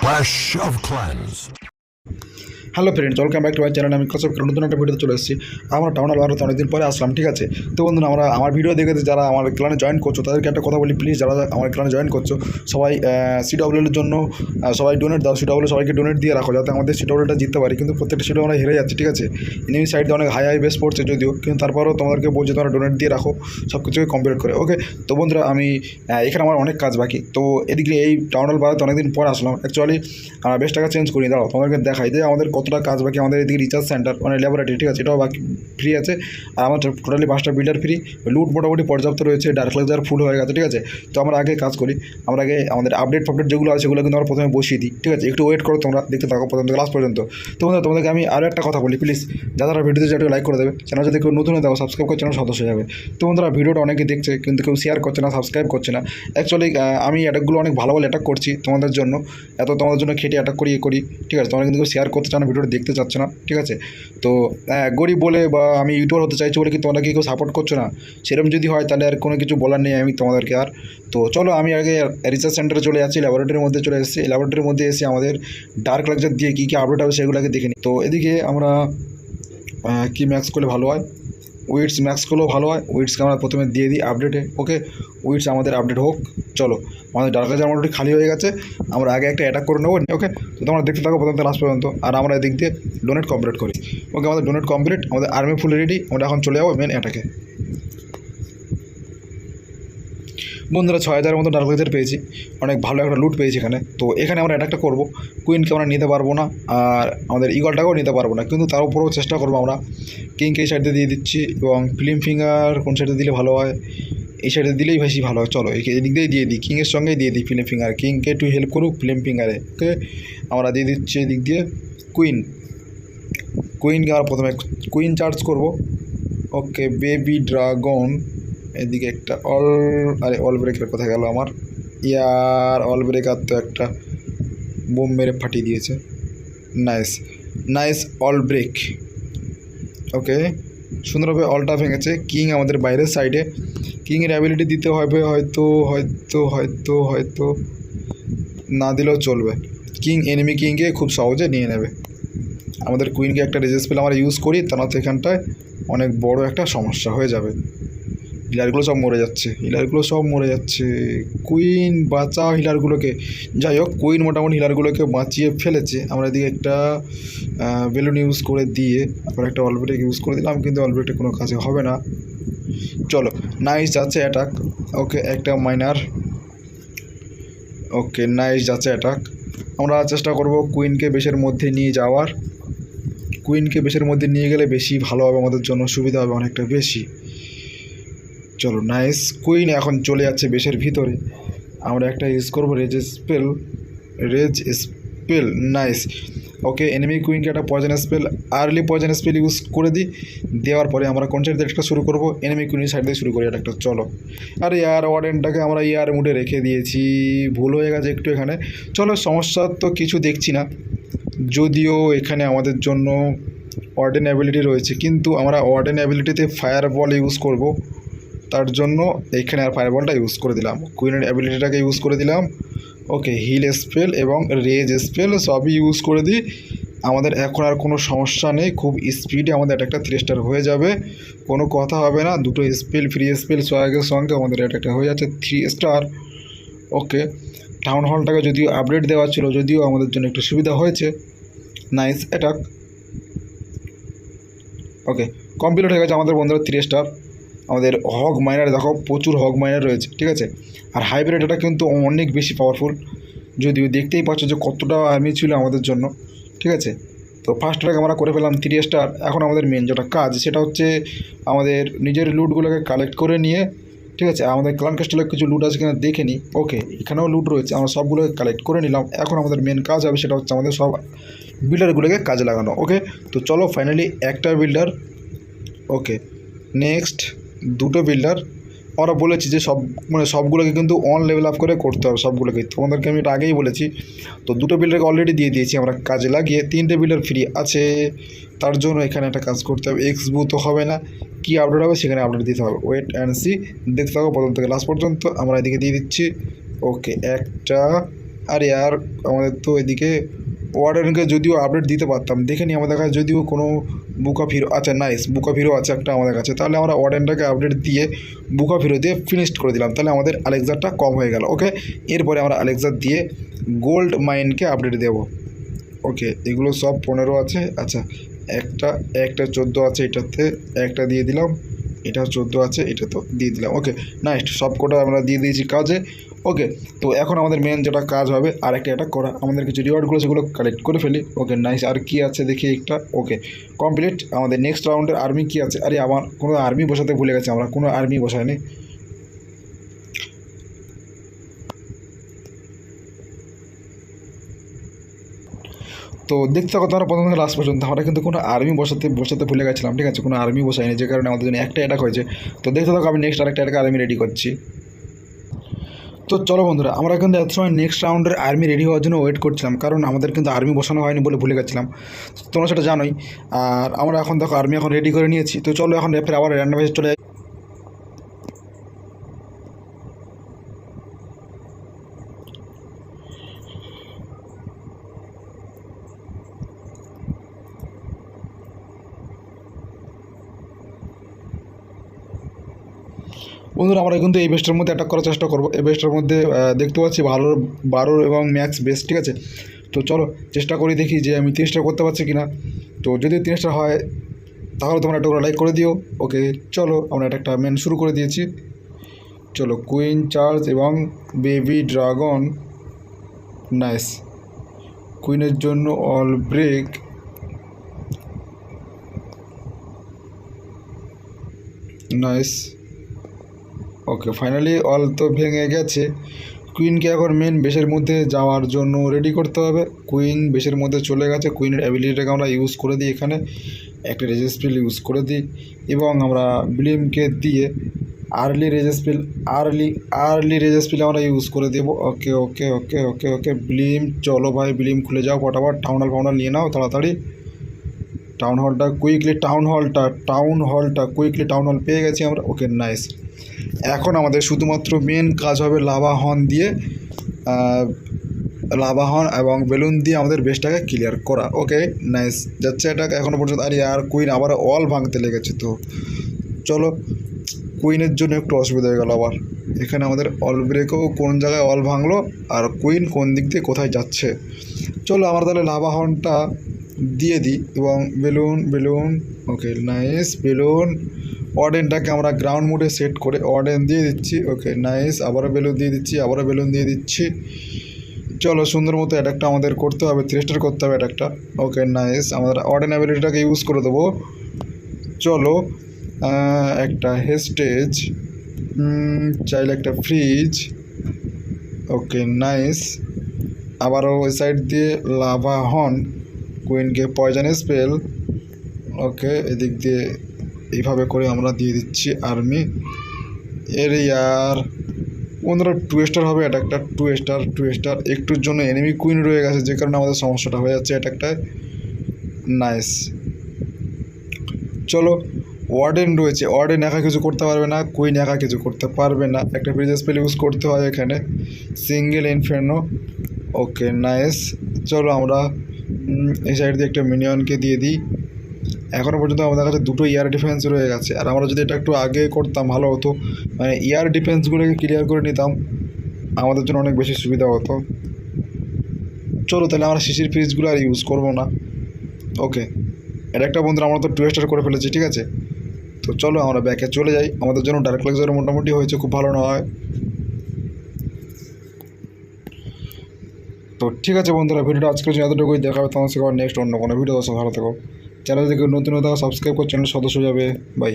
Flash of Clans. Hello friends, welcome back to my channel. আমি কসব নতুন একটা ভিডিওতে চলে এসেছি। আমরা টাউন হল ভারত অনেকদিন পরে আসলাম, ঠিক আছে? তো বন্ধুরা, আমরা আমার ভিডিও দেখে যারা আমার ক্লানে জয়েন করছ, তাদেরকে একটা কথা বলি প্লিজ যারা আমার ক্লানে জয়েন করছ, সবাই সিডব্লিউর জন্য সবাই ডোনেট দাও সিডব্লিউ সবাইকে ডোনেট দিয়ে রাখো, যাতে আমাদের সিডব্লিউটা জিততে পারি। কিন্তু প্রত্যেকটা সিডব্লিউ আমরা হেরে যাচ্ছি, ঠিক আছে? এনিমি সাইড অনেক হাই হাই বেস পড়ছে যদিও, কিন্তু তারপরেও তোমাদেরকে বলছে, তোমরা ডোনেট দিয়ে রাখো সব কিছুকে কমপ্লিট করে ওকে তো বন্ধুরা, আমি এখানে আমার অনেক কাজ বাকি। তো এদিকে এই টাউন হল ভারত অনেকদিন পর আসলাম। অ্যাকচুয়ালি আমরা বেশ টাকা চেঞ্জ করি দাঁড়াও, তোমাদেরকে দেখাই, যে আমাদের কতটা কাজ বাকি আমাদের এদিকে রিচার্জ সেন্টার মানে ল্যাবরেটরি ঠিক আছে? এটাও বাকি ফ্রি আছে। আর আমার টোটালি পাঁচটা বিল্ডার ফ্রি লুট মোটামুটি পর্যাপ্ত রয়েছে ডার্ক লেজার ফুল হয়ে গেছে, ঠিক আছে? তো আমরা আগে কাজ করি। আমরা আগে আমাদের আপডেট ফাপডেট যেগুলো আছে, সেগুলো কিন্তু আমরা প্রথমে বসিয়ে দিই, ঠিক আছে? একটু ওয়েট করো, তোমরা দেখতে থাকো প্রথম থেকে লাস্ট পর্যন্ত। তো বন্ধুরা, তোমাদেরকে আমি আরও একটা কথা বলি প্লিজ যারা ভিডিওতে যারা লাইক করে দেবে। চ্যানেল যদি কেউ নতুন হয়ে দাও সাবস্ক্রাইব করে চ্যানেল সদস্য যাবে। তো বন্ধুরা, ভিডিওটা অনেকে দেখছে, কিন্তু কেউ শেয়ার করছে না সাবস্ক্রাইব করছে না। অ্যাকচুয়ালি আমি অ্যাটাকগুলো অনেক ভালো ভালো অ্যাটাক করছি তোমাদের জন্য। এত তোমাদের জন্য খেটে অ্যাটাক করি করি, ঠিক আছে? তোমরা কিন্তু শেয়ার করতে চাও না ভিডিওটা দেখতে চাচ্ছে না ঠিক আছে? তো আহ, গরিব বলে বা আমি ইউটিউবার হতে চাইছি বলে কি তোমরা কি কেউ সাপোর্ট করছ না? সেরকম যদি হয় তাহলে আর কোনো কিছু বলার নেই আমি তোমাদেরকে আর। তো চলো আমি আগে রিসার্চ সেন্টারে চলে যাচ্ছি ল্যাবরেটরির মধ্যে চলে এসেছি। ল্যাবরেটরির মধ্যে এসে আমাদের ডার্ক লেকচার দিয়ে কী কী আপডেট হবে সেগুলোকে দেখে নিই তো এদিকে আমরা কি ম্যাক্স করলে ভালো হয়? উইটস ম্যাক্স করলেও ভালো হয়। উইডসকে আমরা প্রথমে দিয়ে দিই আপডেটে ওকে উইডস আমাদের আপডেট হোক। চলো, আমাদের ডার্ক লেজার মোটামুটি খালি হয়ে গেছে। আমরা আগে একটা অ্যাটাক করে নেব। ওকে তো তোমরা দেখতে থাকো প্রথম থেকে লাস্ট পর্যন্ত। আর আমরা এদিক দিয়ে ডোনেট কমপ্লিট করি। ওকে আমাদের ডোনেট কমপ্লিট আমাদের আর্মি ফুল রেডি আমরা এখন চলে যাব মেন অ্যাটাকে বন্ধুরা ছয় হাজারের মতো ডার্ক পেয়েছি। অনেক ভালো একটা লুট পেয়েছি এখানে। তো এখানে আমরা অ্যাটাকটা করব। কুইনকে আমরা নিতে পারব না, আর আমাদের ইগলটাকেও নিতে পারব না। কিন্তু তার উপরেও চেষ্টা করব আমরা। কিংকে এই সাইডে দিয়ে দিচ্ছি এবং ফিল্ম ফিঙ্গার কোন সাইডে দিলে ভালো হয়? এই সাইডে দিলেই বেশি ভালো হয়। চলো এই এদিক দিয়েই দিয়ে দিই। কিংয়ের সঙ্গেই দিয়ে দিই ফিল্ম ফিঙ্গার কিংকে একটু হেল্প করুক ফিল্ম ফিঙ্গারে ওকে, আমরা দিয়ে দিচ্ছি এদিক দিয়ে কুইন কুইনকে আমরা প্রথমে কুইন চার্জ করব। ওকে বেবি ড্রাগন এদিকে একটা অল, আরে অল ব্রেকের কথা গেল আমার। ইয়ার, অল ব্রেকার তো একটা বোম মেরে ফাটিয়ে দিয়েছে। Nice nice all break. Okay, সুন্দরভাবে অলটা ভেঙেছে। কিং আমাদের বাইরের সাইডে। কিংয়ের অ্যাবিলিটি দিতে হবে হয়তো হয়তো হয়তো হয়তো না দিলেও চলবে। কিং এনিমি কিংকে খুব সহজে নিয়ে নেবে। আমাদের কুইনকে একটা রেজেস পেলে আমরা ইউজ করি, তা না তো এখানটায় অনেক বড় একটা সমস্যা হয়ে যাবে। হিলারগুলো সব মরে যাচ্ছে, হিলারগুলো সব মরে যাচ্ছে। কুইন বাঁচা হিলারগুলোকে। যাই হোক, কুইন মোটামুটি হিলারগুলোকে বাঁচিয়ে ফেলেছে। আমরা এদিকে একটা বেলুন ইউজ করে দিয়ে তারপর একটা অলব্রেক ইউজ করে দিলাম, কিন্তু অলব্রেকটা কোনো কাজে হবে না। চলো নাইস যাচ্ছে অ্যাটাক ওকে একটা মাইনার ওকে নাইস যাচ্ছে অ্যাটাক আমরা চেষ্টা করব কুইনকে বেশের মধ্যে নিয়ে যাওয়ার। কুইনকে বেশের মধ্যে নিয়ে গেলে বেশি ভালো হবে, আমাদের জন্য সুবিধা হবে অনেকটা বেশি। চলো নাইস কুইন এখন চলে যাচ্ছে বেশের ভিতরে। আমরা একটা ইউজ করব rage spell rage spell nice okay enemy কুইনকে একটা poison spell early poison spell use করে দিই। দেওয়ার পরে আমরা কোন সাইড দিয়ে শুরু করব এনিমি কুইনের সাইড দিয়ে শুরু করি এটা একটা, চলো। আর ইয়ার ওয়ার্ডেনটাকে আমরা ইয়ার মুডে রেখে দিয়েছি, ভুল হয়ে গেছে একটু এখানে। চলো সমস্যা তো কিছু দেখছি না। যদিও এখানে আমাদের জন্য ওয়ার্ডেন অ্যাবিলিটি রয়েছে, কিন্তু আমরা ওয়ার্ডেন অ্যাবিলিটিতে ফায়ার বল ইউজ করব। তার জন্য এইখানে আর ফায়ার বলটা ইউজ করে দিলাম। কুইনের অ্যাবিলিটিটাকে ইউজ করে দিলাম। ওকে হিল স্পেল এবং রেজ স্পেল সবই ইউজ করে দিই। আমাদের এখন আর কোনো সমস্যা নেই। খুব স্পিডে আমাদের একটা থ্রি স্টার হয়ে যাবে। কোনো কথা হবে না। দুটো স্পেল ফ্রি স্পেল সোয়াগের সঙ্গে আমাদের একটা হয়ে যাচ্ছে থ্রি স্টার ওকে টাউন হলটাকে যদিও আপডেট দেওয়া ছিল, যদিও আমাদের জন্য একটু সুবিধা হয়েছে। নাইস অ্যাটাক ওকে কমপ্লিট হয়ে গেছে আমাদের বন্ধুরা থ্রি স্টার আমাদের হগ মাইনার, দেখো প্রচুর হগ মাইনার রয়েছে, ঠিক আছে? আর হাইব্রিড এটা কিন্তু অনেক বেশি পাওয়ারফুল যদিও দেখতেই পাচ্ছ যে কতটা আর্মি ছিল আমাদের জন্য, ঠিক আছে? তো ফার্স্ট ট্র্যাক আমরা করে ফেলাম থ্রি স্টার এখন আমাদের মেন যেটা কাজ, সেটা হচ্ছে আমাদের নিজের লুটগুলোকে কালেক্ট করে নিয়ে, ঠিক আছে? আমাদের ক্লান কাস্টলের কিছু লুট আছে কিনা দেখে নিই ওকে এখানেও লুট রয়েছে, আমরা সবগুলোকে কালেক্ট করে নিলাম, এখন আমাদের মেন কাজ হবে সেটা হচ্ছে আমাদের সব বিল্ডারগুলোকে কাজে লাগানো ওকে তো চলো ফাইনালি একটা বিল্ডার ওকে নেক্সট দুটো বিল্ডার ওরা বলেছি যে সব মানে সবগুলোকে কিন্তু অন লেভেল আপ করে করতে হবে, সবগুলোকে। তোমাদেরকে আমি এটা আগেই বলেছি। তো দুটো বিল্ডারকে অলরেডি দিয়ে দিয়েছি আমরা, কাজে লাগিয়ে। তিনটে বিল্ডার ফ্রি আছে, তার জন্য এখানে একটা কাজ করতে হবে। এক্স বু তো হবে না, কী আপডেট হবে সেখানে আপডেট দিতে হবে। ওয়েট অ্যান্ড সি দেখতে থাকো, প্রথম থেকে লাস্ট পর্যন্ত আমরা এদিকে দিয়ে দিচ্ছি। ওকে একটা, আরে আর আমাদের তো এদিকে ওয়ার্ডেনকে যদিও আপডেট দিতে পারতাম, দেখে নিই আমাদের কাছে, যদিও কোনো বুক অফ হিরো আচ্ছা নাইস বুক অফ হিরো আছে একটা আমাদের কাছে। তাহলে আমরা ওয়ার্ডেনটাকে আপডেট দিয়ে বুক অফ হিরো দিয়ে ফিনিশড করে দিলাম। তাহলে আমাদের আলেক্সারটা কম হয়ে গেল ওকে এরপরে আমরা আলেক্সার দিয়ে গোল্ড মাইনকে আপডেট দেব। ওকে এগুলো সব পনেরো আছে। আচ্ছা একটা একটা চোদ্দ আছে এটাতে। একটা দিয়ে দিলাম। এটা চোদ্দ আছে, এটা তো দিয়ে দিলাম। ওকে নাইস সব কটা আমরা দিয়ে দিয়েছি কাজে। ওকে তো এখন আমাদের মেন যেটা কাজ হবে আর একটা এটা করা। আমাদের কিছু রিওয়ার্ডগুলো সেগুলো কালেক্ট করে ফেলি। ওকে নাইস আর কি আছে দেখি একটা? ওকে কমপ্লিট আমাদের নেক্সট রাউন্ডের আর্মি কি আছে? আরে আমার কোনো আর্মি বসাতে ভুলে গেছে আমরা, কোনো আর্মি বসাইনি তো দেখতে থাকো, তোমরা প্রথম থেকে লাস্ট পর্যন্ত। আমরা কিন্তু কোনো আর্মি বসাতে বসাতে ভুলে গেছিলাম, ঠিক আছে? কোনো আর্মি বসাইনি যে কারণে আমাদের জন্য একটা অ্যাটাক হয়েছে। তো দেখতে থাকো, আমি নেক্সট আরেকটা অ্যাটাক আর্মি রেডি করছি। তো চলো বন্ধুরা, আমরা কিন্তু এত সময় নেক্সট রাউন্ডের আর্মি রেডি হওয়ার জন্য ওয়েট করছিলাম, কারণ আমাদের কিন্তু আর্মি বসানো হয়নি বলে ভুলে গেছিলাম। তোমরা সেটা জানোই। আর আমরা এখন দেখো আর্মি এখন রেডি করে নিয়েছি। তো চলো এখন ফের আবার র্যান্ডামাইজ চলে যাই। বন্ধুরা, আমরা কিন্তু এই বেস্টের মধ্যে অ্যাটাক করার চেষ্টা করব। এই বেস্টের মধ্যে দেখতে পাচ্ছি ভালো বারো এবং ম্যাক্স বেস্ট ঠিক আছে? তো চলো, চেষ্টা করি দেখি যে আমি তিরিশটা করতে পারছি কিনা। তো যদি তিরিশটা হয়, তাহলে তোমরা একটা লাইক করে দিও। ওকে চলো, আমরা এটা একটা মেন শুরু করে দিয়েছি। চলো কুইন চার্জ এবং বেবি ড্রাগন নাইস কুইনের জন্য all break nice okay finally all তো ভেঙে গেছে। কুইনকে এখন মেন বেশের মধ্যে যাওয়ার জন্য রেডি করতে হবে। কুইন বেশের মধ্যে চলে গেছে। কুইনের অ্যাবিলিটিটাকে আমরা ইউজ করে দিই এখানে। একটা রেজেসপিল ইউজ করে দিই। এবং আমরা ব্লিমকে দিয়ে early rage spell early early rage spell আমরা ইউজ করে দেবো। ওকে ওকে ওকে ওকে ওকে। ব্লিম চলো ভাই ব্লিম খুলে যাও ফটাফট টাউন হল ফাউন্ডাল নিয়ে নাও তাড়াতাড়ি। টাউন হলটা কুইকলি টাউন হলটা টাউন হলটা কুইকলি টাউন হল পেয়ে গেছি আমরা। ওকে নাইস এখন আমাদের শুধুমাত্র মেন কাজ হবে লাভা হর্ন দিয়ে লাভা হর্ন এবং বেলুন দিয়ে আমাদের বেসটাকে ক্লিয়ার করা। ওকে নাইস যাচ্ছে এটা এখনও পর্যন্ত। আর আর কুইন আবার অল ভাঙতে লেগেছে তো। চলো কুইনের জন্য একটু অসুবিধা হয়ে গেল আবার। এখানে আমাদের অল ব্রেকেও কোন জায়গায় অল ভাঙলো আর কুইন কোন দিক দিয়ে কোথায় যাচ্ছে। চলো আমরা তাহলে লাভা হর্নটা দিয়ে দিই এবং balloon balloon okay nice balloon. অর্ডেনটাকে আমরা গ্রাউন্ড মোডে সেট করে অর্ডেন দিয়ে দিচ্ছি। ওকে নাইস আবারও বেলুন দিয়ে দিচ্ছি, আবারও বেলুন দিয়ে দিচ্ছি। চলো, সুন্দর মতো অ্যাটাকটা আমাদের করতে হবে থ্রি স্টার করতে হবে অ্যাটাকটা ওকে নাইস আমাদের অর্ডেন অ্যাবিলিটিটাকে ইউজ করে দেবো। চলো একটা হেস্টেজ চাইলে একটা ফ্রিজ ওকে নাইস আবারও ওই সাইড দিয়ে লাভা হন কুইনকে পয়জন স্পেল ওকে এদিক দিয়ে এইভাবে করে আমরা দিয়ে দিচ্ছি আর্মি। এর ইয়ার বন্ধুরা টু স্টার হবে, এটা একটা টু স্টার টু স্টার একটুর জন্য এনিমি কুইন রয়ে গেছে, যে কারণে আমাদের সমস্যাটা হয়ে যাচ্ছে, এটা একটা নাইস চলো ওয়ার্ডেন রয়েছে। ওয়ার্ডেন একা কিছু করতে পারবে না কুইন একা কিছু করতে পারবে না। একটা ব্রিজ স্পেল ইউজ করতে হয় এখানে। সিঙ্গেল ইনফের্নো ওকে নাইস চলো আমরা এই সাইড দিয়ে একটা মিনিয়নকে দিয়ে দিই। এখনও পর্যন্ত আমাদের কাছে দুটো ইয়ার ডিফেন্স রয়ে গেছে। আর আমরা যদি এটা একটু আগে করতাম, ভালো হতো। মানে ইয়ার ডিফেন্সগুলোকে ক্লিয়ার করে নিতাম, আমাদের জন্য অনেক বেশি সুবিধা হতো। চলো তাহলে আমরা শিশির ফ্রিজগুলো আর ইউজ করব না। ওকে এটা একটা বন্ধুরা আমরা তো টু স্টার করে ফেলেছি, ঠিক আছে? তো চলো আমরা ব্যাকে চলে যাই। আমাদের জন্য ডার্ক লেক্সার মোটামুটি হয়েছে, খুব ভালো নয় তো ঠিক আছে বন্ধুরা, ভিডিওটা আজকের জন্য এতটুকুই। দেখা তোমার সাথে নেক্সট অন্য কোনো ভিডিও ভালো থেকো। চ্যানেল থেকে নতুন হতে সাবস্ক্রাইব করে চ্যানেল সদস্য যাবে। বাই।